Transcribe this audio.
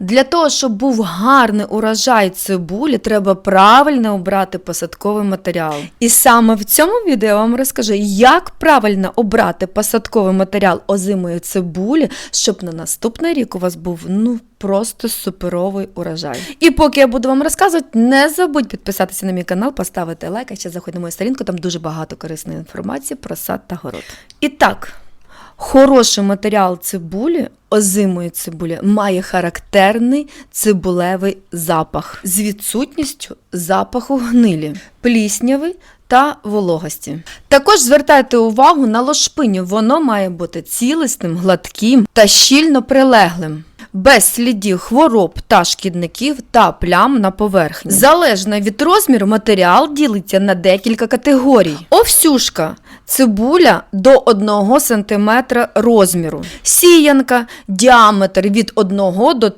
Для того, щоб був гарний урожай цибулі, треба правильно обрати посадковий матеріал. І саме в цьому відео я вам розкажу, як правильно обрати посадковий матеріал озимої цибулі, щоб на наступний рік у вас був ну просто суперовий урожай. І поки я буду вам розказувати, не забудь підписатися на мій канал, поставити лайк, а ще заходь на мою сторінку, там дуже багато корисної інформації про сад та город. І так. Хороший матеріал цибулі, озимої цибулі, має характерний цибулевий запах з відсутністю запаху гнилі, плісняви та вологості. Також звертайте увагу на лошпиню, воно має бути цілісним, гладким та щільно прилеглим. Без слідів хвороб та шкідників та плям на поверхні. Залежно від розміру, матеріал ділиться на декілька категорій. Овсюшка цибуля до 1 см розміру. Сіянка діаметр від 1 до 3